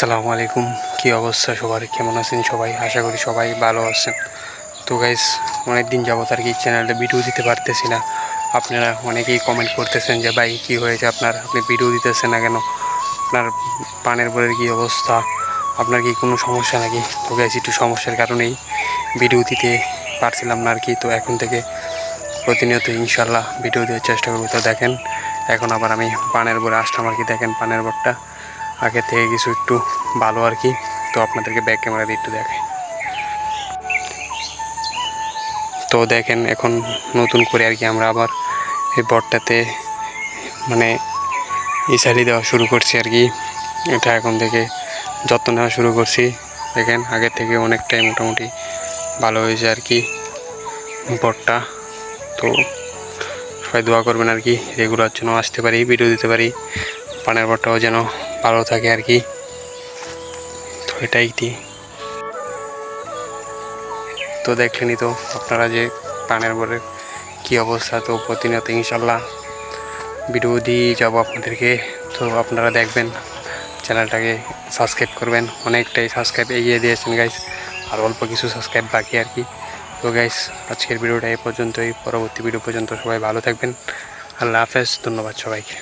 আসসালামু আলাইকুম। কী অবস্থা সবার? কেমন আছেন সবাই? আশা করি সবাই ভালো আছেন। তো গাইস অনেক দিন যাবত আর কি চ্যানেলে ভিডিও দিতে পারতেছি না। আপনারা অনেকেই কমেন্ট করতেছেন যে, ভাই, কী হয়েছে আপনার? আপনি ভিডিও দিতেছেন না কেন? আপনার পানের বইয়ের কী অবস্থা? আপনার কি কোনো সমস্যা নাকি? তো গাইস একটু সমস্যার কারণেই ভিডিও দিতে পারছিলাম না আর কি। তো এখন থেকে প্রতিনিয়ত ইনশাল্লাহ ভিডিও দেওয়ার চেষ্টা করব। তো দেখেন, এখন আবার আমি পানের বরে আসলাম আর কি। দেখেন পানের বরটা। আগে থেকে কিছু একটু ভালো আর কি। তো আপনাদেরকে ব্যাক ক্যামেরা দিয়ে একটু দেখাই। তো দেখেন, এখন নতুন করে আর কি আমরা আবার এই বটটাতে মানে ইসারি দেওয়া শুরু করছি আর কি। এটা এখন থেকে যত্ন নেওয়া শুরু করছি। দেখেন আগের থেকে অনেকটাই মোটামুটি ভালো হয়েছে আর কি বটটা। তো সবাই দোয়া করবেন আর কি রেগুলার যেন আসতে পারি ভিডিও দিতে পারি, পানের বটটাও যেন ভালো থাকে আর কি। তো এটাই কি। তো দেখলেনই তো আপনারা যে পানের বরের কী অবস্থা, তো প্রতিনিয়ত ইনশাল্লাহ ভিডিও দিয়ে যাব আপনাদেরকে। তো আপনারা দেখবেন, চ্যানেলটাকে সাবস্ক্রাইব করবেন। অনেকটাই সাবস্ক্রাইব এগিয়ে দিয়েছেন গাইস আর অল্প কিছু সাবস্ক্রাইব বাকি আর কি। তো গাইস আজকের ভিডিওটা এ পর্যন্তই। পরবর্তী ভিডিও পর্যন্ত সবাই ভালো থাকবেন। আল্লাহ হাফেজ, ধন্যবাদ সবাইকে।